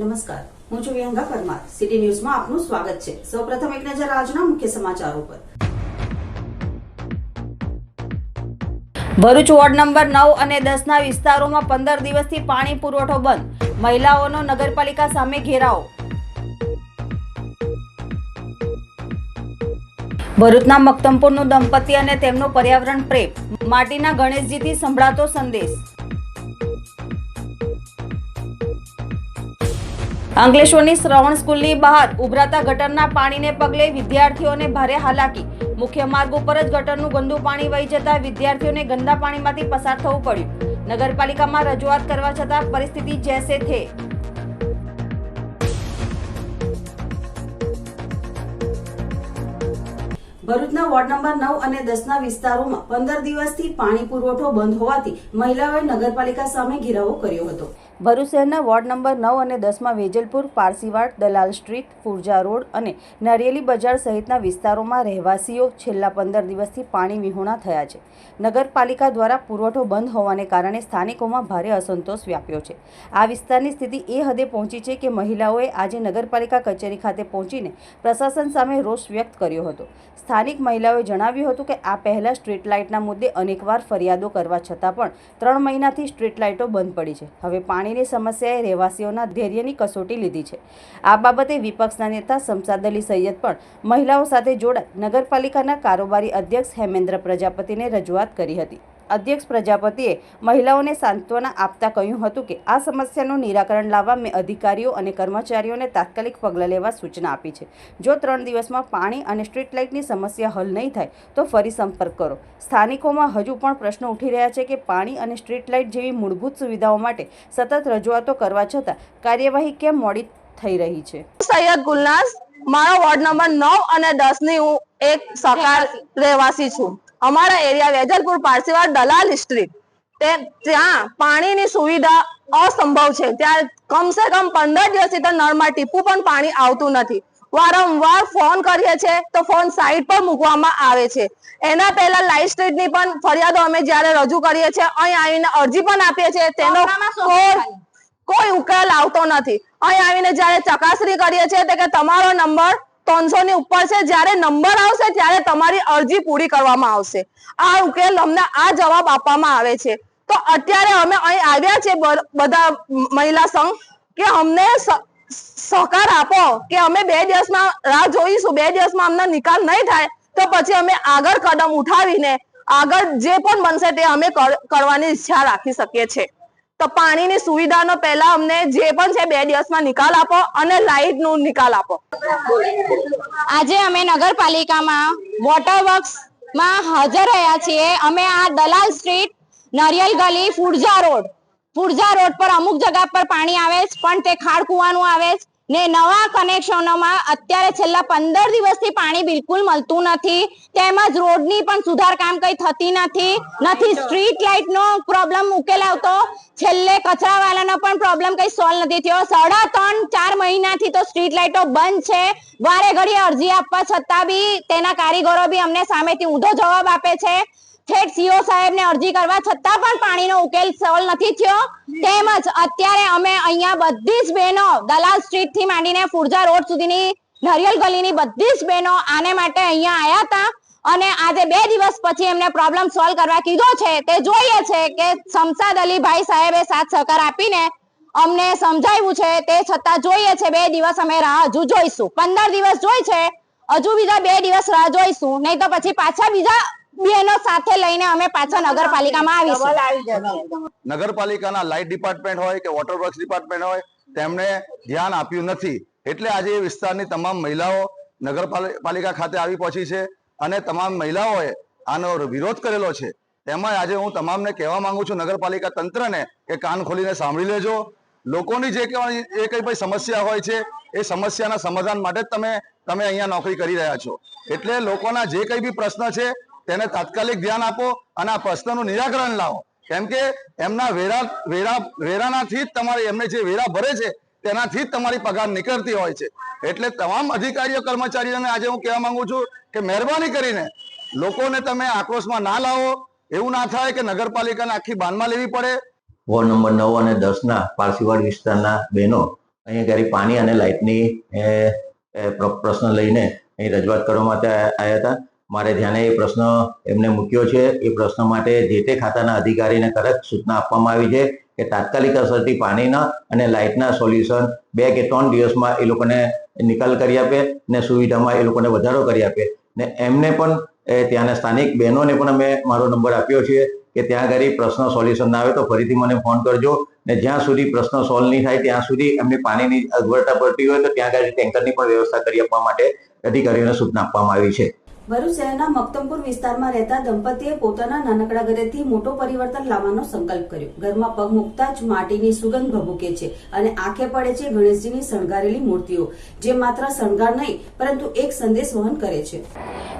નમસ્કાર. હું છું વિહંગા પરમાર. સિટી ન્યૂઝમાં આપનું સ્વાગત છે. સૌપ્રથમ એક નજર આજના મુખ્ય સમાચારો પર. ભરૂચ વોર્ડ નંબર નવ અને દસના વિસ્તારોમાં પંદર દિવસથી પાણી પુરવઠો બંધ. મહિલાઓનો નગરપાલિકા સામે ઘેરાવો. ભરૂચના મક્તમપુરનું દંપતી અને તેમનો પર્યાવરણ પ્રેમ. માટીના ગણેશજીથી સંભળાતો સંદેશ. અંકલેશ્વરની શ્રવણ સ્કૂલની બહાર ઉભરાતા ગટરના પાણીને પગલે વિદ્યાર્થીઓને ભારે હાલાકી. મુખ્ય માર્ગ ઉપર જ ગટરનું ગંદુ પાણી વહી જતા વિદ્યાર્થીઓને ગંદા પાણીમાંથી પસાર થવું પડ્યું. નગરપાલિકામાં રજૂઆત કરવા છતાં પરિસ્થિતિ જેસે થે. ભરૂચના વોર્ડ નંબર નવ અને દસના વિસ્તારોમાં પંદર દિવસથી પાણી પુરવઠો બંધ હોવાથી મહિલાઓએ નગરપાલિકા સામે ઘેરાવો કર્યો હતો. ભરૂચ શહેરના વોર્ડ નંબર નવ અને દસમાં વેજલપુર, પારસીવાડ, દલાલ સ્ટ્રીટ, ફુરજા રોડ અને નારિયેલી બજાર સહિતના વિસ્તારોમાં રહેવાસીઓ છેલ્લા પંદર દિવસથી પાણી વિહોણા થયા છે. નગરપાલિકા દ્વારા પુરવઠો બંધ હોવાને કારણે સ્થાનિકોમાં ભારે અસંતોષ વ્યાપ્યો છે. આ વિસ્તારની સ્થિતિ એ હદે પહોંચી છે કે મહિલાઓએ આજે નગરપાલિકા કચેરી ખાતે પહોંચીને પ્રશાસન સામે રોષ વ્યક્ત કર્યો હતો. સ્થાનિક મહિલાઓએ જણાવ્યું હતું કે આ પહેલાં સ્ટ્રીટ લાઇટના મુદ્દે અનેકવાર ફરિયાદો કરવા છતાં પણ ત્રણ મહિનાથી સ્ટ્રીટ લાઇટો બંધ પડી છે. હવે પાણીની સમસ્યાએ રહેવાસીઓના ધૈર્યની કસોટી લીધી છે. આ બાબતે વિપક્ષના નેતા શમસાદ અલી સૈયદ પણ મહિલાઓ સાથે જોડાઈ નગરપાલિકાના કારોબારી અધ્યક્ષ હેમેન્દ્ર પ્રજાપતિને રજૂઆત કરી હતી. અધ્યક્ષ પ્રજાપતિએ મહિલાઓને સાંત્વના આપતા કહ્યું હતું કે આ સમસ્યાનું નિરાકરણ લાવવા મેં અધિકારીઓ અને કર્મચારીઓને તાત્કાલિક પગલાં લેવા સૂચના આપી છે. જો ત્રણ દિવસમાં પાણી અને સ્ટ્રીટ લાઇટની સમસ્યા હલ નહીં થાય, તો ફરી સંપર્ક કરો. સ્થાનિકોમાં હજુ પણ પ્રશ્નો ઉઠી રહ્યા છે કે પાણી અને સ્ટ્રીટ લાઇટ જેવી મૂળભૂત સુવિધાઓ માટે સતત રજૂઆતો કરવા છતાં કાર્યવાહી કેમ મોડી થઈ રહી છે? સૈયદ ગુલનાસ, મારો વોર્ડ નંબર નવ અને દસની હું એક સહકાર રહેવાસી છું. અમારા એરિયા વેજલપુર પારસીવાડ દલાલ સ્ટ્રીટ તે ત્યાં પાણીની સુવિધા અસંભવ છે. ત્યાં કમસે કમ પંદર દિવસથી તો નળમાં ટીપું પણ પાણી આવતું નથી. વારંવાર ફોન કરીએ છીએ તો ફોન સાઈડ પર મૂકવામાં આવે છે. એના પહેલા લાઈટ સ્ટ્રીટની પણ ફરિયાદો અમે જ્યારે રજૂ કરીએ છીએ અહીં આવીને અરજી પણ આપીએ છીએ. તેનો કોઈ ઉકેલ આવતો નથી. અહીં આવીને જ્યારે ચકાસણી કરીએ છીએ કે તમારો નંબર ત્રણસો ની ઉપર છે. જ્યારે નંબર આવશે ત્યારે તમારી અરજી પૂરી કરવામાં આવશે. આ ઉકેલ અમને આ જવાબ આપવામાં આવે છે. તો અત્યારે અમે અહીં આવ્યા છે બધા મહિલા સંઘ કે અમને સહકાર આપો કે અમે બે દિવસમાં રાહ જોઈશું, બે દિવસમાં અમને નિકાલ નહીં થાય, તો પછી અમે આગળ કદમ ઉઠાવીને આગળ જે પણ બનશે તે અમે કર- કરવાની ઈચ્છા રાખી શકીએ છીએ. તો પાણીની સુવિધાનો પહેલા અમને જે પણ છે બે દિવસમાં નિકાલ આપો અને લાઇટનું નિકાલ આપો. આજે અમે નગરપાલિકામાં વોટર વર્ક્સમાં હાજર રહ્યા છીએ. અમે આ દલાલ સ્ટ્રીટ નરિયલ ગલી, ફુરજા રોડ. ફુરજા રોડ પર અમુક જગા પર પાણી આવે છે, પણ તે ખાડ કુવાનું આવે છે. ને નવા કનેક્શનોમાં અત્યારે છેલ્લા પંદર દિવસથી પાણી બિલકુલ મળતું નથી. તેમજ રોડની પણ સુધાર કામ કઈ થતી નથી. નથી સ્ટ્રીટ લાઇટ નો પ્રોબ્લેમ ઉકેલાવતો. છેલ્લે કચરાવાળાનો પણ પ્રોબ્લેમ કઈ સોલ્વ નથી થયો. સાડા ત્રણ, ચાર મહિનાથી તો સ્ટ્રીટ લાઇટો બંધ છે. વારે ઘડી અરજી આપવા છતાં બી તેના કારીગરો બી અમને સામેથી ઊંધો જવાબ આપે છે. ઠેઠ સીઓ સાહેબને અરજી કરવા છતાં પણ પાણીનો ઉકેલ સોલ્વ નથી થયો. તેમજ અત્યારે અમે અહીંયા બધી જ બહેનો દલાલ સ્ટ્રીટથી માંડીને ફુરજા રોડ સુધીની, નરિયલ ગલીની બધી જ બહેનો આને માટે અહીંયા આવ્યા હતા. અને આજે બે દિવસ પછી એમને પ્રોબ્લેમ સોલ્વ કરવા કીધો છે. તે જોઈએ છે કે શમસાદ અલીભાઈ સાહેબે સાથ સહકાર આપીને અમને સમજાવ્યું છે. તે છતાં જોઈએ છે બે દિવસ અમે રાહ હજુ જોઈશું. પંદર દિવસ જોઈ છે. હજુ બીજા બે દિવસ રાહ જોઈશું. નહીં તો પછી પાછા બીજા બહેનો સાથે લઈને અમે પાછા નગરપાલિકામાં આવીશું. નગરપાલિકાના લાઇટ ડિપાર્ટમેન્ટ હોય કે વોટર વર્ક્સ ડિપાર્ટમેન્ટ હોય તેમણે ધ્યાન આપ્યું નથી. એટલે આજે એ વિસ્તારની તમામ મહિલાઓ નગરપાલિકા ખાતે આવી પહોંચી છે અને તમામ મહિલાઓએ આનો વિરોધ કરેલો છે. તેમાં આજે હું તમામને કહેવા માંગુ છું નગરપાલિકા તંત્રને કે કાન ખોલીને સાંભળી લેજો. લોકોની જે કઈ એ કઈ ભાઈ સમસ્યા હોય છે એ સમસ્યાના સમાધાન માટે જ તમે તમે અહીંયા નોકરી કરી રહ્યા છો. એટલે લોકોના જે કઈ બી પ્રશ્ન છે તેને તાત્કાલિક ધ્યાન આપો અને આ પ્રશ્નનું નિરાકરણ લાવો. કેમ કે એમના વેરા વેરા, વેરાનાથી જ તમારે એમને જે વેરા ભરે છે, તેનાથી જ તમારી પગાર નીકળતી હોય છે. એટલે તમામ અધિકારીઓ, કર્મચારીઓને આજે હું કહેવા માંગુ છું કે મહેરબાની કરીને લોકોને તમે આક્રોશમાં ના લાવો. એવું ના થાય કે નગરપાલિકાને આખી બાનમાં લેવી પડે. વોર્ડ નંબર નવ અને દસના પારસીવાડ વિસ્તારના બહેનો અહીંયા ઘરે પાણી અને લાઇટની પ્રશ્ન લઈને અહીં રજૂઆત કરવા માટે આવ્યા હતા. મારે ધ્યાને એ પ્રશ્ન એમને મૂક્યો છે. એ પ્રશ્ન માટે જે તે ખાતાના અધિકારીને કડક સૂચના આપવામાં આવી છે કે તાત્કાલિક અસરથી પાણીના અને લાઇટના સોલ્યુશન બે કે ત્રણ દિવસમાં એ લોકોને નિકાલ કરી આપે ને સુવિધામાં એ લોકોને વધારો કરી આપે. ને એમને પણ ત્યાંના સ્થાનિક બહેનોને પણ અમે મારો નંબર આપ્યો છે કે ત્યાં આગળ પ્રશ્ન સોલ્યુશન ના આવે તો ફરીથી મને ફોન કરજો. ને જ્યાં સુધી પ્રશ્ન સોલ્વ નહીં થાય ત્યાં સુધી એમની પાણીની અગવડતા પડતી હોય તો ત્યાં આગળ ટેન્કરની પણ વ્યવસ્થા કરી આપવા માટે અધિકારીઓને સૂચના આપવામાં આવી છે. ભરૂચ શહેરના મક્તમપુર વિસ્તારમાં રહેતા દંપતીએ પોતાના નાનકડા ઘરેથી મોટો પરિવર્તન લાવવાનો સંકલ્પ કર્યો. ઘરમાં પગ મૂકતા જ માટીની સુગંધ ભભૂકે છે અને આંખે પડે છે ગણેશજીની શણગારેલી મૂર્તિઓ, જે માત્ર શણગાર નહીં, પરંતુ એક સંદેશ વહન કરે છે.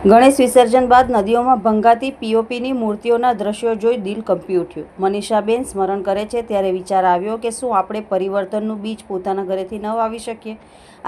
ગણેશ વિસર્જન બાદ નદીઓમાં ભંગાતી પીઓપીની મૂર્તિઓના દ્રશ્યો જોઈ દિલ કંપી ઉઠ્યું. મનીષાબેન સ્મરણ કરે છે ત્યારે વિચાર આવ્યો કે શું આપણે પરિવર્તનનું બીજ પોતાના ઘરેથી ન વાવી શકીએ?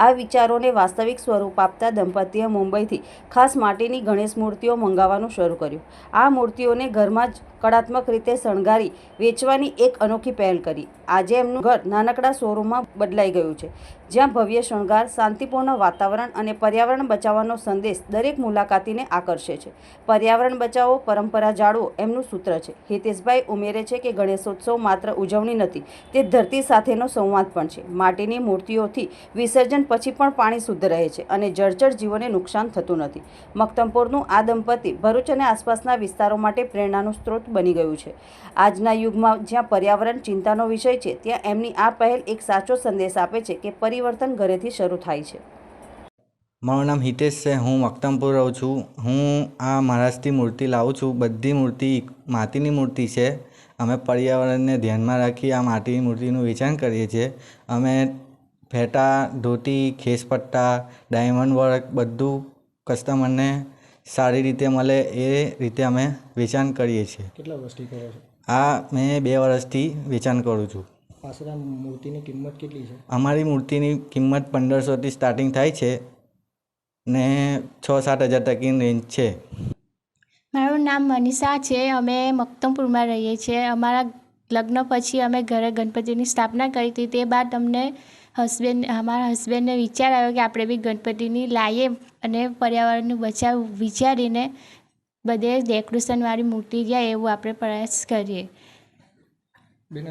આ વિચારોને વાસ્તવિક સ્વરૂપ આપતા દંપતીએ મુંબઈથી ખાસ માટીની ગણેશ મૂર્તિઓ મંગાવવાનું શરૂ કર્યું. આ મૂર્તિઓને ઘરમાં જ કળાત્મક રીતે શણગારી વેચવાની એક અનોખી પહેલ કરી. આજે એમનું ઘર નાનકડા શોરૂમમાં બદલાઈ ગયું છે, જ્યાં ભવ્ય શણગાર, શાંતિપૂર્ણ વાતાવરણ અને પર્યાવરણ બચાવવાનો સંદેશ દરેક મુલાકાતીને આકર્ષે છે. પર્યાવરણ બચાવો, પરંપરા જાળવો એમનું સૂત્ર છે. હિતેશભાઈ ઉમેરે છે કે ગણેશોત્સવ માત્ર ઉજવણી નથી, તે ધરતી સાથેનો સંવાદ પણ છે. માટીની મૂર્તિઓથી વિસર્જન પછી પણ પાણી શુદ્ધ રહે છે અને જળચર જીવોને નુકસાન થતું નથી. મક્તમપુરનું આ દંપતી ભરૂચ અને આસપાસના વિસ્તારો માટે પ્રેરણાનું સ્ત્રોત બની ગયું છે. આજના યુગમાં જ્યાં પર્યાવરણ ચિંતાનો વિષય છે, ત્યાં એમની આ પહેલ એક સાચો સંદેશ આપે છે કે પરિવર્તન ઘરેથી શરૂ થાય છે. મારું નામ હિતેશ છે, હું મક્તમપુર રહું છું. હું આ મહારાષ્ટ્રની મૂર્તિ લાવું છું. બધી મૂર્તિ માટીની મૂર્તિ છે. અમે પર્યાવરણને ધ્યાનમાં રાખી આ માટીની મૂર્તિનું વેચાણ કરીએ છીએ. અમે ફેટા ધોતી, ખેસપટ્ટા, ડાયમંડ વર્ક બધું કસ્ટમરને સારી રીતે મળે એ રીતે અમે વેચાણ કરીએ છીએ. કેટલા વર્ષથી કરો છો? આ મેં બે વર્ષથી વેચાણ કરું છું. આશરે મૂર્તિની કિંમત કેટલી છે? અમારી મૂર્તિની કિંમત પંદરસોથી સ્ટાર્ટિંગ થાય છે ને છ સાત હજાર તકની રેન્જ છે. મારું નામ મનીષા છે. અમે મક્તમપુરમાં રહીએ છીએ. અમારા લગ્ન પછી અમે ઘરે ગણપતિની સ્થાપના કરી હતી. તે બાદ અમને હસબેન્ડ અમારા હસબેન્ડને વિચાર આવ્યો કે આપણે બી ગણપતિની લાવીએ અને પર્યાવરણનું બચાવ વિચારીને બધે ડેકોરેશનવાળી મૂર્તિ જાય એવું આપણે પ્રયાસ કરીએ. બેન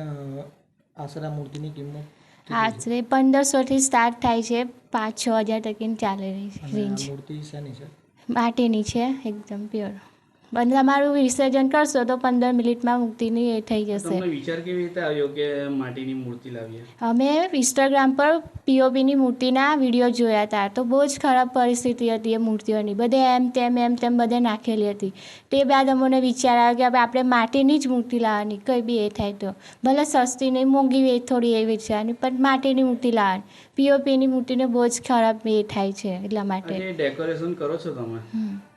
મૂર્તિની કિંમત આશરે પંદરસોથી સ્ટાર્ટ થાય છે. પાંચ છ હજાર તકની ચાલે રહી રેન્જ. મૂર્તિ શેની છે? માટીની છે એકદમ પ્યોર અને તમારું વિસર્જન કરશો તો પંદર મિનિટમાં મૂર્તિની એ થઈ જશે. વિચાર કેવી રીતે આવ્યો કે માટીની મૂર્તિ લાવીએ? અમે ઇન્સ્ટાગ્રામ પર પીઓપીની મૂર્તિના વીડિયો જોયા હતા. તો બહુ જ ખરાબ પરિસ્થિતિ હતી એ મૂર્તિઓની. બધે એમ તેમ એમ તેમ બધે નાખેલી હતી. તે બાદ અમને વિચાર આવ્યો કે હવે આપણે માટીની જ મૂર્તિ લાવવાની. કંઈ બી એ થાય તો. ભલે સસ્તી નહીં મોંઘી એ થોડી એ વિચારવાની પણ માટીની મૂર્તિ લાવવાની. પીઓપીની મૂર્તિને બહુ જ ખરાબ એ થાય છે એટલા માટે. ડેકોરેશન કરો છો તમે?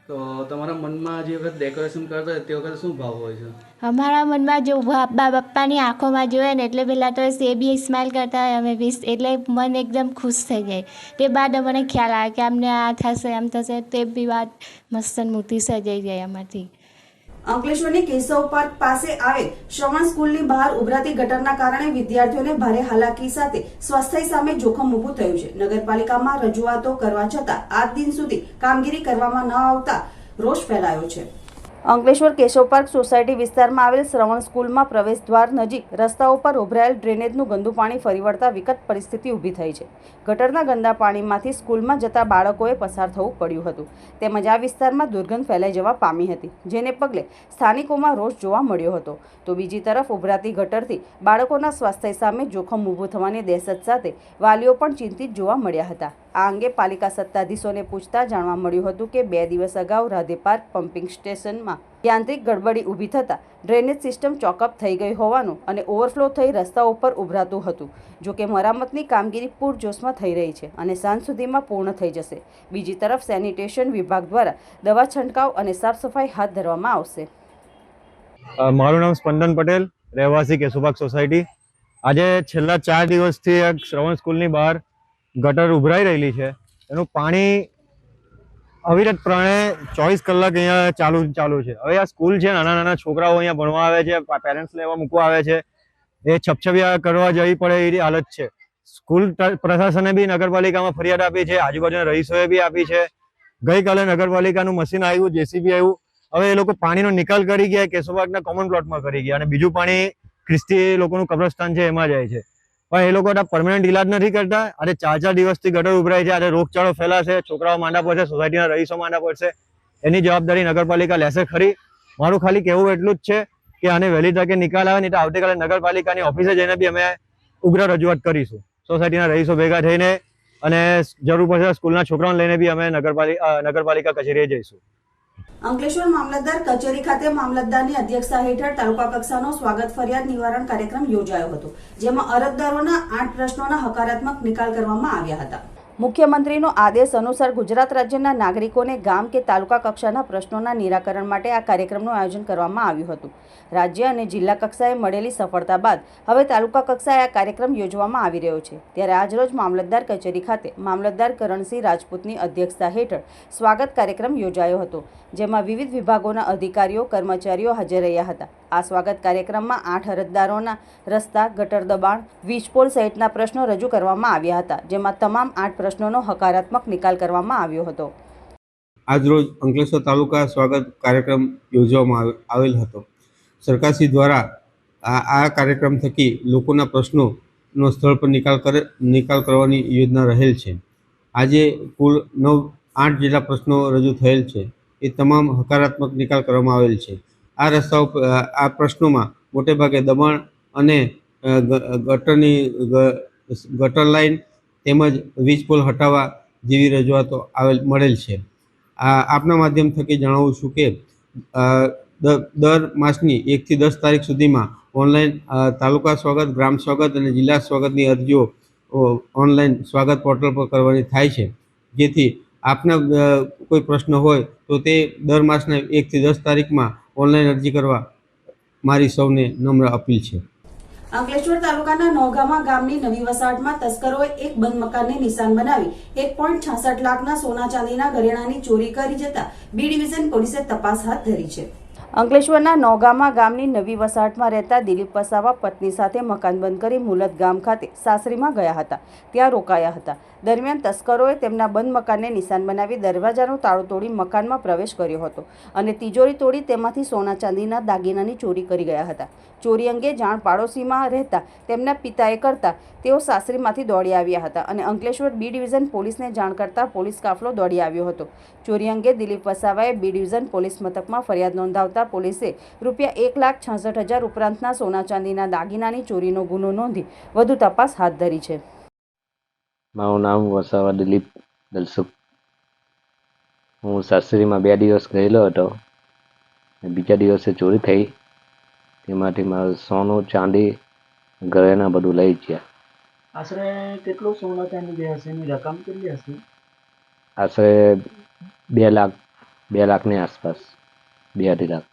તો તમારા મનમાં જે વખત ડેકોરેશન કરતા તે વખતે શું ભાવ હોય છે? અમારા મનમાં જો બાપા બાપાની આંખોમાં જોઈએ ને એટલે પહેલાં તો એ બી સ્માઇલ કરતા હોય અમે બી, એટલે મન એકદમ ખુશ થઈ જાય. તે બાદ અમને ખ્યાલ આવે કે અમને આ થશે, આમ થશે, તે બી વાત મસ્ત મૂર્તિ સજાઈ જાય અમારથી. અંકલેશ્વરની કેશવ પાર્ક પાસે આવેલ શ્રવણ સ્કૂલની બહાર ઉભરાતી ગટરના કારણે વિદ્યાર્થીઓને ભારે હાલાકી સાથે સ્વાસ્થ્ય સામે જોખમ ઊભું થયું છે. નગરપાલિકામાં રજૂઆતો કરવા છતાં આજ દિન સુધી કામગીરી કરવામાં ન આવતા રોષ ફેલાયો છે. અંકલેશ્વર કેશવ પાર્ક સોસાયટી વિસ્તારમાં આવેલ શ્રવણ સ્કૂલમાં પ્રવેશ દ્વાર નજીક રસ્તાઓ પર ઉભરાયેલ ડ્રેનેજનું ગંદુ પાણી ફરી વળતા વિકટ પરિસ્થિતિ ઊભી થઈ છે. ગટરના ગંદા પાણીમાંથી સ્કૂલમાં જતા બાળકોએ પસાર થવું પડ્યું હતું. તેમજ આ વિસ્તારમાં દુર્ગંધ ફેલાઈ જવા પામી હતી, જેને પગલે સ્થાનિકોમાં રોષ જોવા મળ્યો હતો. તો બીજી તરફ ઉભરાતી ગટરથી બાળકોના સ્વાસ્થ્ય સામે જોખમ ઊભું થવાની દહેશત સાથે વાલીઓ પણ ચિંતિત જોવા મળ્યા હતા. આ અંગે પાલિકા સત્તાધીશોને પૂછતા જાણવા મળ્યું હતું કે બે દિવસ અગાઉ રાધે પાર્ક પમ્પિંગ સ્ટેશનમાં યાંત્રિક ગડબડી ઊભી થતાં ડ્રેનેજ સિસ્ટમ ચોકઅપ થઈ ગઈ હોવાનું અને ઓવરફ્લો થઈ રસ્તા ઉપર ઉભરાતું હતું, જો કે મરામતની કામગીરી પૂરજોશમાં થઈ રહી છે અને સાંજ સુધીમાં પૂર્ણ થઈ જશે. બીજી તરફ સેનિટેશન વિભાગ દ્વારા દવા છંટકાવ અને સાફ સફાઈ હાથ ધરવામાં આવશે. મારું નામ સ્પંદન પટેલ, રહેવાસી કેશુબાગ સોસાયટી. આજે છેલ્લા ચાર દિવસથી એક શ્રવણ સ્કૂલની બહાર ગટર ઉભરાઈ રહેલી છે. એનું પાણી અવિરતપણે ચોવીસ કલાક અહીંયા ચાલુ ચાલુ છે. હવે આ સ્કૂલ છે, નાના નાના છોકરાઓ અહીંયા ભણવા આવે છે પેરેન્ટ્સ લેવા મૂકવા આવે છે. એ છપછપિયા કરવા જવી પડે એવી હાલત છે. સ્કૂલ પ્રશાસને બી નગરપાલિકામાં ફરિયાદ આપી છે, આજુબાજુના રહીશોએ બી આપી છે. ગઈકાલે નગરપાલિકાનું મશીન આવ્યું, જેસીબી આવ્યું. હવે એ લોકો પાણીનો નિકાલ કરી ગયા, કેશોબાગના કોમન પ્લોટમાં કરી ગયા અને બીજું પાણી ખ્રિસ્તી લોકોનું કબ્રસ્તાન છે, એમાં જાય છે. પણ એ લોકો પરમાનન્ટ ઇલાજ નથી કરતા. અરે ચાર ચાર દિવસથી ગટર ઉભરાય છે. અરે રોગચાળો ફેલાશે. છોકરાઓ માંડા પડશે. સોસાયટીના રહીશો માંડા પડશે. એની જવાબદારી નગરપાલિકા લેશે ખરી. મારું ખાલી કહેવું એટલું જ છે કે આને વહેલી તકે નિકાલ આવે, નહીં તો આવતીકાલે નગરપાલિકાની ઓફિસે જઈને બી અમે ઉગ્ર રજૂઆત કરીશું. સોસાયટીના રહીશો ભેગા થઈને અને જરૂર પડશે સ્કૂલના છોકરાઓને લઈને બી અમે નગરપાલિકા નગરપાલિકા કચેરીએ જઈશું. અંકલેશ્વર મામલતદાર કચેરી ખાતે મામલતદારની અધ્યક્ષતા હેઠળ તાલુકા કક્ષાનો સ્વાગત ફરિયાદ નિવારણ કાર્યક્રમ યોજાયો હતો, જેમાં અરજદારોના આઠ પ્રશ્નોના હકારાત્મક નિકાલ કરવામાં આવ્યા હતા. મુખ્યમંત્રીનો આદેશ અનુસાર ગુજરાત રાજ્યના નાગરિકોને ગામ કે તાલુકા કક્ષાના પ્રશ્નોના નિરાકરણ માટે આ કાર્યક્રમનું આયોજન કરવામાં આવ્યું હતું. રાજ્ય અને જિલ્લા કક્ષાએ મળેલી સફળતા બાદ હવે તાલુકા કક્ષાએ આ કાર્યક્રમ યોજવામાં આવી રહ્યો છે. ત્યારે આજરોજ મામલતદાર કચેરી ખાતે મામલતદાર કરણસિંહ રાજપૂતની અધ્યક્ષતા હેઠળ સ્વાગત કાર્યક્રમ યોજાયો હતો, જેમાં વિવિધ વિભાગોના અધિકારીઓ, કર્મચારીઓ હાજર રહ્યા હતા. આ સ્વાગત કાર્યક્રમમાં આઠ અરજદારોના રસ્તા, ગટર દબાણ વીજપોલ સહિતના પ્રશ્નો રજૂ કરવામાં આવ્યા હતા, જેમાં તમામ આઠ પ્રશ્નોનો હકારાત્મક નિકાલ કરવામાં આવ્યો હતો. આજરોજ અંકલેશ્વર તાલુકા સ્વાગત કાર્યક્રમ યોજવામાં આવે- આવેલ હતો. સરકારશ્રી દ્વારા આ આ કાર્યક્રમ થકી લોકોના પ્રશ્નોનો સ્થળ પર નિકાલ કરે, નિકાલ કરવાની યોજના રહેલ છે. આજે કુલ નવ, આઠ જેટલા પ્રશ્નો રજૂ થયેલ છે. એ તમામ હકારાત્મક નિકાલ કરવામાં આવેલ છે. આ રસ્તાઓ આ પ્રશ્નોમાં મોટે ભાગે દબાણ અને ગટરની ગટર લાઈન તેમજ વીજ પોલ હટાવવા જેવી રજૂઆતો આવેલ, મળેલ છે. આ આપના માધ્યમ થકી જણાવું છું કે દર માસની એકથી દસ તારીખ સુધીમાં ઓનલાઈન તાલુકા સ્વાગત, ગ્રામ સ્વાગત અને જિલ્લા સ્વાગતની અરજીઓ ઓનલાઈન સ્વાગત પોર્ટલ પર કરવાની થાય છે. જેથી આપના કોઈ પ્રશ્ન હોય તો તે દર માસના એકથી દસ તારીખમાં ઓનલાઈન અરજી કરવા મારી સૌને નમ્ર અપીલ છે. અંકલેશ્વર તાલુકાના નોગામા ગામની નવી વસાહતમાં તસ્કરોએ એક બંધ મકાનને નિશાન બનાવી એક પોઈન્ટ છાસઠ લાખના સોના ચાંદીના ઘરેણાની ચોરી કરી જતા બી ડિવિઝન પોલીસે તપાસ હાથ ધરી છે. અંકલેશ્વરના નોગામા ગામની નવી વસાહતમાં રહેતા દિલીપ વસાવા પત્ની સાથે મકાન બંધ કરી મુલત ગામ ખાતે સાસરીમાં ગયા હતા. ત્યાં રોકાયા હતા. દરમિયાન તસ્કરોએ તેમના બંધ મકાનને નિશાન બનાવી દરવાજાનું તાળું તોડી મકાનમાં પ્રવેશ કર્યો હતો અને તિજોરી તોડી તેમાંથી સોના ચાંદીના દાગીનાની ચોરી કરી ગયા હતા. ચોરી અંગે જાણ પાડોશીમાં રહેતા તેમના પિતાએ કરતા તેઓ સાસરીમાંથી દોડી આવ્યા હતા અને અંકલેશ્વર બી ડિવિઝન પોલીસને જાણ કરતા પોલીસ કાફલો દોડી આવ્યો હતો. ચોરી અંગે દિલીપ વસાવાએ બી ડિવિઝન પોલીસ મથકમાં ફરિયાદ નોંધાવતા પોલીસે રૂપિયા એક લાખ છાસઠ હજાર ઉપરાંતના સોના ચાંદીના દાગીનાની ચોરીનો ગુનો નોંધી વધુ તપાસ હાથ ધરી છે. મારું નામ વસાવા દિલીપ દલસુખ. હું સાસરીમાં બે દિવસ ગયેલો હતો બીજા દિવસે ચોરી થઈ. તેમાંથી મારે સોનું ચાંદી ઘરેના બધું લઈ ગયા. આશરે કેટલું સોના ચાંદી ગયા હશે? એની રકમ કેટલી હશે? આશરે બે લાખ બે લાખની આસપાસ. બે અઢી લાખ.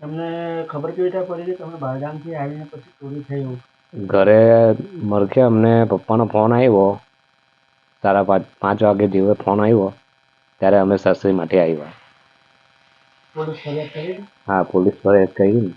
તમને ખબર કેવી રીતે પડી કે તમે બહારગામથી આવીને પછી ચોરી થઈ ઘરે મરખે અમને પપ્પાનો ફોન આવ્યો. સાડા પાંચ પાંચ વાગે જેવો ફોન આવ્યો. ત્યારે અમે આવ્યા. પોલીસ ફરિયાદ કરી? હા પોલીસ ફરિયાદ કરી ને.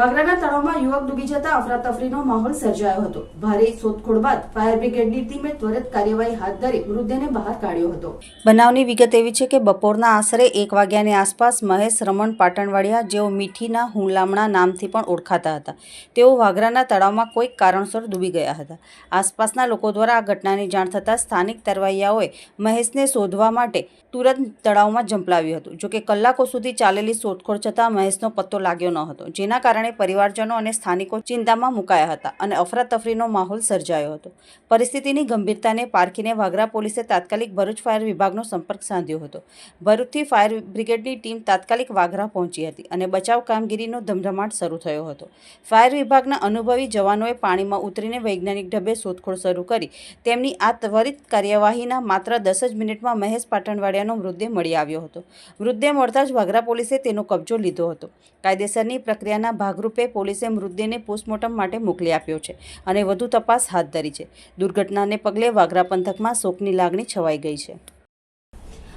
વાગરાના તળાવમાં યુવક ડૂબી જતા અફરાતફરીનો માહોલ સર્જાયો હતો. ભારે શોધખોળ બાદ ફાયર બ્રિગેડની ટીમે ત્વરિત કાર્યવાહી હાથ ધરી મૃતદેહને બહાર કાઢ્યો હતો. બનાવની વિગત એવી છે કે બપોરના આશરે એક વાગ્યાની આસપાસ મહેશ રમણ પાટણવાડિયા જેઓ મીઠીના હુંલામણા નામથી પણ ઓળખાતા હતા. તેઓ વાગરાના તળાવમાં કોઈક કારણસર ડૂબી ગયા હતા. આસપાસના લોકો દ્વારા આ ઘટનાની જાણ થતાં સ્થાનિક તરવૈયાઓએ મહેશને શોધવા માટે તુરંત તળાવમાં ઝંપલાવ્યું હતું. જોકે કલાકો સુધી ચાલેલી શોધખોળ છતાં મહેશનો પત્તો લાગ્યો ન હતો. જેના કારણે પરિવારજનો અને સ્થાનિકો ચિંતામાં મુકાયા હતા અને અફરાતફરીનો માહોલ સર્જાયો હતો. પરિસ્થિતિની ગંભીરતાને પારખીને વાગરા પોલીસે તાત્કાલિક ભરૂચ ફાયર વિભાગનો સંપર્ક સાધ્યો હતો. ભરૂચથી ફાયર બ્રિગેડની ટીમ તાત્કાલિક વાગરા પહોંચી હતી અને બચાવ કામગીરીનો ધમધમાટ શરૂ થયો હતો. ફાયર વિભાગના અનુભવી જવાનોએ પાણીમાં ઉતરીને વૈજ્ઞાનિક ઢબે શોધખોળ શરૂ કરી. તેમની આ ત્વરિત કાર્યવાહીના માત્ર દસ જ મિનિટમાં મહેશ પાટણવાડિયાનો મૃતદેહ મળી આવ્યો હતો. મૃતદેહ મળતા જ વાગરા પોલીસે તેનો કબજો લીધો હતો. કાયદેસરની પ્રક્રિયાના ભાગરૂપે પોલીસે મૃતદેહને પોસ્ટમોર્ટમ માટે મોકલી આપ્યો છે અને વધુ તપાસ હાથ ધરી છે. દુર્ઘટનાને પગલે વાગરા પંથકમાં શોકની લાગણી છવાઈ ગઈ છે.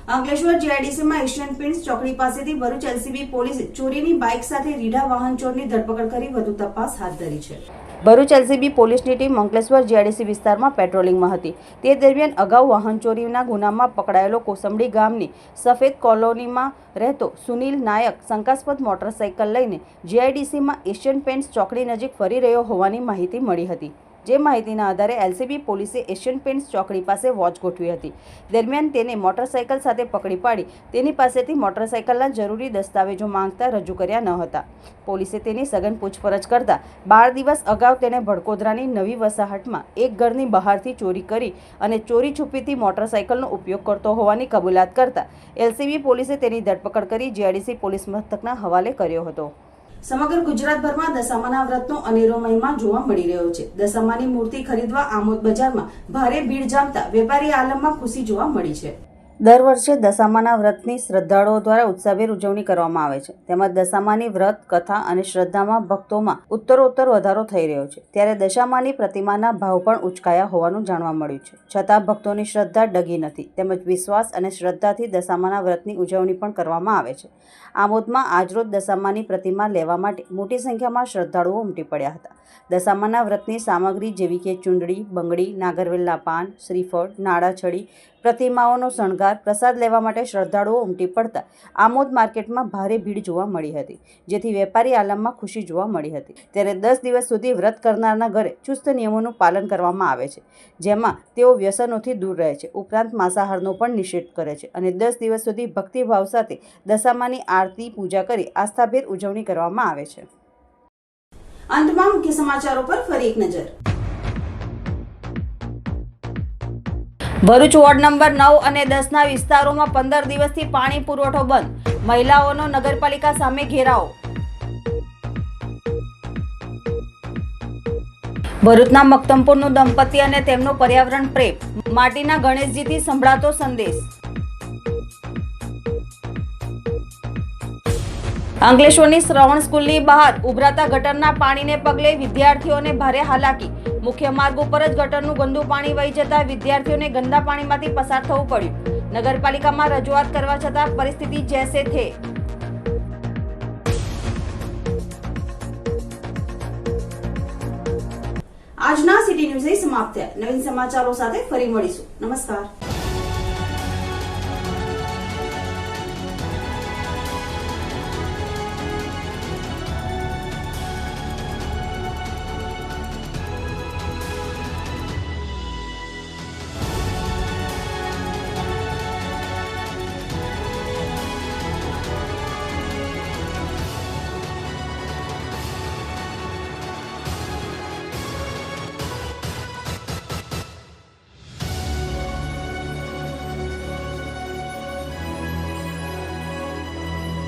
અંકલેશ્વર જીઆઈડીસીમાં એશિયન પેઇન્ટ્સ ચોકડી પાસેથી ભરૂચ એલસીબી પોલીસ ચોરીની બાઇક સાથે રીઢા વાહન ચોરની ધરપકડ કરી વધુ તપાસ હાથ ધરી છે. ભરૂચ એલસીબી પોલીસની ટીમ અંકલેશ્વર જીઆઈડીસી વિસ્તારમાં પેટ્રોલિંગમાં હતી. તે દરમિયાન અગાઉ વાહન ચોરીના ગુનામાં પકડાયેલો કોસંબડી ગામની સફેદ કોલોનીમાં રહેતો સુનિલ નાયક શંકાસ્પદ મોટરસાઇકલ લઈને જીઆઈડીસીમાં એશિયન પેન્ટ્સ ચોકડી નજીક ફરી રહ્યો હોવાની માહિતી મળી હતી. જે માહિતીના આધારે એલસીબી પોલીસે એશિયન પેન્ટ્સ ચોકડી પાસે વોચ ગોઠવી હતી. દરમિયાન તેને મોટરસાઇકલ સાથે પકડી પાડી તેની પાસેથી મોટરસાઇકલના જરૂરી દસ્તાવેજો માંગતા રજૂ કર્યા ન હતા. પોલીસે તેની સઘન પૂછપરછ કરતા બાર દિવસ અગાઉ તેણે ભડકોદરાની નવી વસાહતમાં એક ઘરની બહારથી ચોરી કરી અને ચોરી છુપીથી મોટરસાઇકલનો ઉપયોગ કરતો હોવાની કબૂલાત કરતા એલસીબી પોલીસે તેની ધરપકડ કરી જીઆઈડીસી પોલીસ મથકના હવાલે કર્યો હતો. સમગ્ર ગુજરાતભરમાં દશામાના વ્રતનો અનેરો મહિમા જોવા મળી રહ્યો છે. દશામાની મૂર્તિ ખરીદવા આમોદ બજારમાં ભારે ભીડ જામતા વેપારી આલમમાં ખુશી જોવા મળી છે. દર વર્ષે દશામાના વ્રતની શ્રદ્ધાળુઓ દ્વારા ઉત્સાહભેર ઉજવણી કરવામાં આવે છે. તેમજ દશામાની વ્રત, કથા અને શ્રદ્ધામાં ભક્તોમાં ઉત્તરોત્તર વધારો થઈ રહ્યો છે. ત્યારે દશામાની પ્રતિમાના ભાવ પણ ઉચકાયા હોવાનું જાણવા મળ્યું છે. છતાં ભક્તોની શ્રદ્ધા ડગી નથી. તેમજ વિશ્વાસ અને શ્રદ્ધાથી દશામાના વ્રતની ઉજવણી પણ કરવામાં આવે છે. આમોદમાં આજરોજ દશામાની પ્રતિમા લેવા માટે મોટી સંખ્યામાં શ્રદ્ધાળુઓ ઉમટી પડ્યા હતા. દશામાના વ્રતની સામગ્રી જેવી કે ચૂંદડી, બંગડી, નાગરવેલના પાન, શ્રીફળ, નાળાછડી પ્રતિમાઓનો શણગાર, પ્રસાદ લેવા માટે શ્રદ્ધાળુઓ ઉમટી પડતા આમોદ માર્કેટમાં ભારે ભીડ જોવા મળી હતી, જેથી વેપારી આલમમાં ખુશી જોવા મળી હતી. ત્યારે દસ દિવસ સુધી વ્રત કરનારના ઘરે ચુસ્ત નિયમોનું પાલન કરવામાં આવે છે, જેમાં તેઓ વ્યસનોથી દૂર રહે છે, ઉપરાંત માંસાહારનો પણ નિષેધ કરે છે અને દસ દિવસ સુધી ભક્તિભાવ સાથે દશામાની આરતી, પૂજા કરી આસ્થાભેર ઉજવણી કરવામાં આવે છે. અંતમાં મુખ્ય સમાચારો પર ફરી એક નજર. ભરૂચ વોર્ડ નંબર નવ અને દસના વિસ્તારોમાં પંદર દિવસથી પાણી પુરવઠો બંધ. મહિલાઓનો નગરપાલિકા સામે ઘેરાવો. ભરૂચના મક્તમપુરનું દંપતી અને તેમનો પર્યાવરણ પ્રેમ. માટીના ગણેશજીથી સંભળાતો સંદેશ. અંકલેશ્વરની શ્રવણ સ્કૂલની બહાર ઉભરાતા ગટરના પાણીને પગલે વિદ્યાર્થીઓને ભારે હાલાકી. મુખ્ય માર્ગ ઉપર જ ગટરનું ગંદુ પાણી વહી જતા વિદ્યાર્થીઓને ગંદા પાણીમાંથી પસાર થવું પડ્યું. નગરપાલિકામાં રજૂઆત કરવા છતાં પરિસ્થિતિ જેસે થે. આજના સિટી ન્યૂઝ સમાપ્ત થયા. નવીન સમાચારો સાથે ફરી મળીશું. નમસ્કાર.